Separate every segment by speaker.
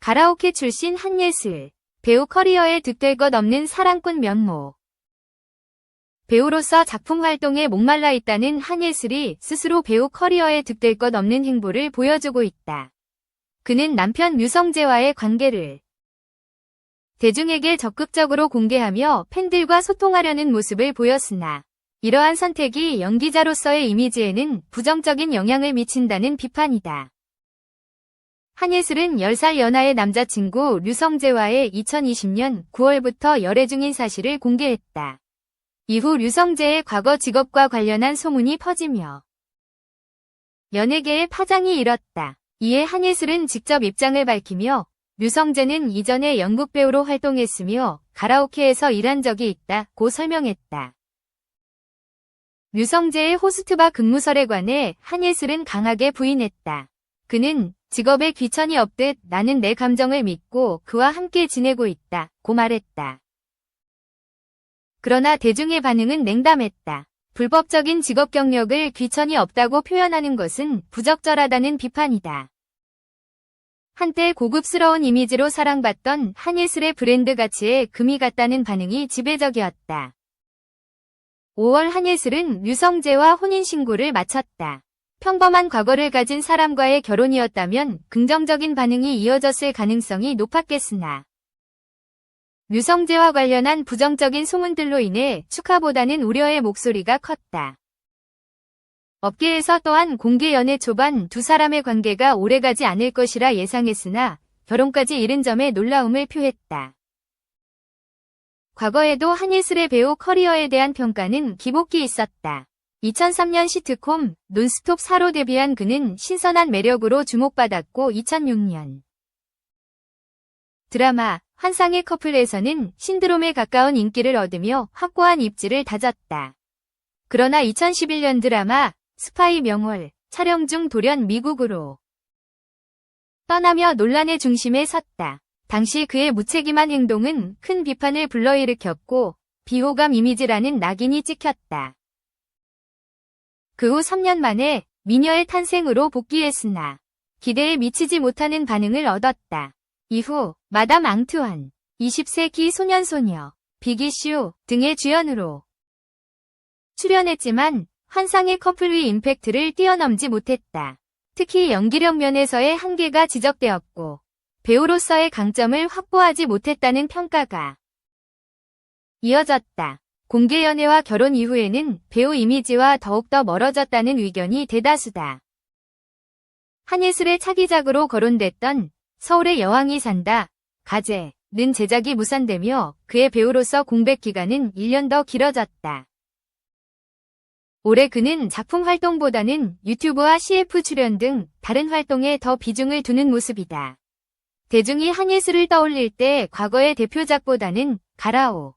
Speaker 1: 가라오케 출신 한예슬. 배우 커리어에 득될 것 없는 사랑꾼 면모. 배우로서 작품 활동에 목말라 있다는 한예슬이 스스로 배우 커리어에 득될 것 없는 행보를 보여주고 있다. 그는 남편 류성재와의 관계를 대중에게 적극적으로 공개하며 팬들과 소통하려는 모습을 보였으나 이러한 선택이 연기자로서의 이미지에는 부정적인 영향을 미친다는 비판이다. 한예슬은 10살 연하의 남자친구 류성재와의 2020년 9월부터 열애 중인 사실을 공개했다. 이후 류성재의 과거 직업과 관련한 소문이 퍼지며 연예계에 파장이 일었다. 이에 한예슬은 직접 입장을 밝히며 류성재는 이전에 연극 배우로 활동했으며 가라오케에서 일한 적이 있다고 설명했다. 류성재의 호스트바 근무설에 관해 한예슬은 강하게 부인했다. 그는 직업에 귀천이 없듯 나는 내 감정을 믿고 그와 함께 지내고 있다. 고 말했다. 그러나 대중의 반응은 냉담했다. 불법적인 직업 경력을 귀천이 없다고 표현하는 것은 부적절하다는 비판이다. 한때 고급스러운 이미지로 사랑받던 한예슬의 브랜드 가치에 금이 갔다는 반응이 지배적이었다. 5월 한예슬은 류성재와 혼인신고를 마쳤다. 평범한 과거를 가진 사람과의 결혼이었다면 긍정적인 반응이 이어졌을 가능성이 높았겠으나 류성재와 관련한 부정적인 소문들로 인해 축하보다는 우려의 목소리가 컸다. 업계에서 또한 공개 연애 초반 두 사람의 관계가 오래가지 않을 것이라 예상했으나 결혼까지 이른 점에 놀라움을 표했다. 과거에도 한예슬의 배우 커리어에 대한 평가는 기복기 있었다. 2003년 시트콤 논스톱 4로 데뷔한 그는 신선한 매력으로 주목받았고 2006년 드라마 환상의 커플에서는 신드롬에 가까운 인기를 얻으며 확고한 입지를 다졌다. 그러나 2011년 드라마 스파이 명월 촬영 중 돌연 미국으로 떠나며 논란의 중심에 섰다. 당시 그의 무책임한 행동은 큰 비판을 불러일으켰고 비호감 이미지라는 낙인이 찍혔다. 그 후 3년 만에 미녀의 탄생으로 복귀했으나 기대에 미치지 못하는 반응을 얻었다. 이후 마담 앙투안, 20세기 소년소녀, 비기슈 등의 주연으로 출연했지만 환상의 커플의 임팩트를 뛰어넘지 못했다. 특히 연기력 면에서의 한계가 지적되었고 배우로서의 강점을 확보하지 못했다는 평가가 이어졌다. 공개 연애와 결혼 이후에는 배우 이미지와 더욱더 멀어졌다는 의견이 대다수다. 한예슬의 차기작으로 거론됐던 서울의 여왕이 산다. 가제는 제작이 무산되며 그의 배우로서 공백 기간은 1년 더 길어졌다. 올해 그는 작품 활동보다는 유튜브와 CF 출연 등 다른 활동에 더 비중을 두는 모습이다. 대중이 한예슬을 떠올릴 때 과거의 대표작보다는 가라오,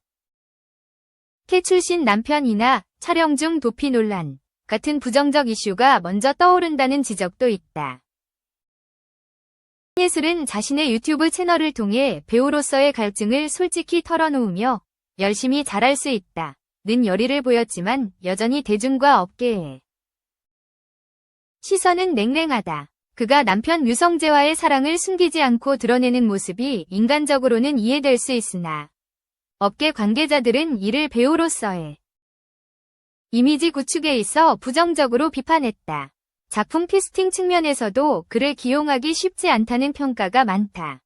Speaker 1: 캐 출신 남편이나 촬영 중 도피 논란 같은 부정적 이슈가 먼저 떠오른다는 지적도 있다. 예슬은 자신의 유튜브 채널을 통해 배우로서의 갈증을 솔직히 털어놓으며 열심히 잘할 수 있다. 는 열의를 보였지만 여전히 대중과 업계에 시선은 냉랭하다. 그가 남편 류성재와의 사랑을 숨기지 않고 드러내는 모습이 인간적으로는 이해될 수 있으나 업계 관계자들은 이를 배우로서의 이미지 구축에 있어 부정적으로 비판했다. 작품 캐스팅 측면에서도 그를 기용하기 쉽지 않다는 평가가 많다.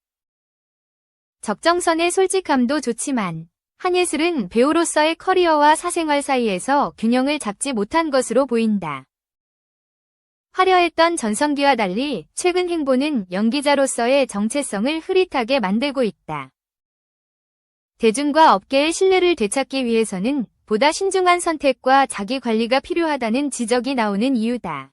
Speaker 1: 적정선의 솔직함도 좋지만 한예슬은 배우로서의 커리어와 사생활 사이에서 균형을 잡지 못한 것으로 보인다. 화려했던 전성기와 달리 최근 행보는 연기자로서의 정체성을 흐릿하게 만들고 있다. 대중과 업계의 신뢰를 되찾기 위해서는 보다 신중한 선택과 자기 관리가 필요하다는 지적이 나오는 이유다.